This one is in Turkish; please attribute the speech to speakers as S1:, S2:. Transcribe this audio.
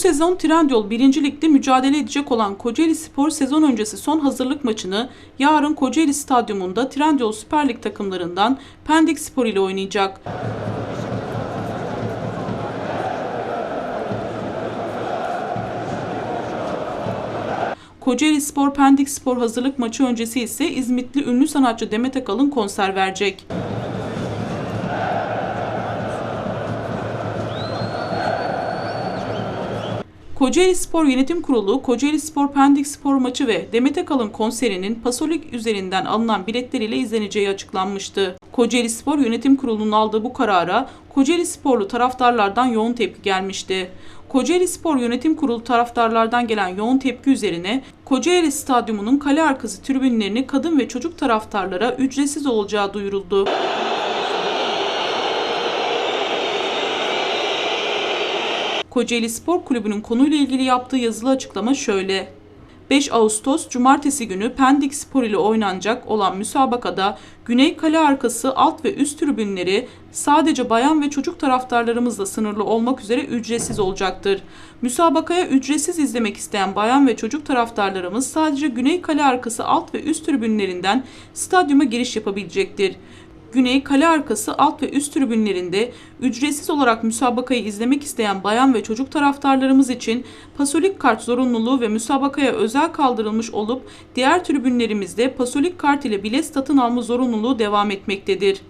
S1: sezon Trendyol 1. Lig'de mücadele edecek olan Kocaeli Spor sezon öncesi son hazırlık maçını yarın Kocaeli Stadyumunda Trendyol Süper Lig takımlarından Pendik Spor ile oynayacak. Kocaeli Spor Pendik Spor hazırlık maçı öncesi ise İzmitli ünlü sanatçı Demet Akalın konser verecek. Kocaeli Spor Yönetim Kurulu, Kocaeli Spor Pendik Spor maçı ve Demet Akalın konserinin Pasolik üzerinden alınan biletleriyle izleneceği açıklanmıştı. Kocaeli Spor Yönetim Kurulu'nun aldığı bu karara Kocaeli Sporlu taraftarlardan yoğun tepki gelmişti. Kocaeli Spor Yönetim Kurulu taraftarlardan gelen yoğun tepki üzerine Kocaeli Stadyumu'nun kale arkası tribünlerini kadın ve çocuk taraftarlara ücretsiz olacağı duyuruldu. Kocaeli Spor Kulübü'nün konuyla ilgili yaptığı yazılı açıklama şöyle. 5 Ağustos Cumartesi günü Pendik Spor ile oynanacak olan müsabakada Güney Kale arkası alt ve üst tribünleri sadece bayan ve çocuk taraftarlarımızla sınırlı olmak üzere ücretsiz olacaktır. Müsabakaya ücretsiz izlemek isteyen bayan ve çocuk taraftarlarımız sadece Güney Kale arkası alt ve üst tribünlerinden stadyuma giriş yapabilecektir. Güney kale arkası alt ve üst tribünlerinde ücretsiz olarak müsabakayı izlemek isteyen bayan ve çocuk taraftarlarımız için pasolik kart zorunluluğu ve müsabakaya özel kaldırılmış olup diğer tribünlerimizde pasolik kart ile bilet satın alma zorunluluğu devam etmektedir.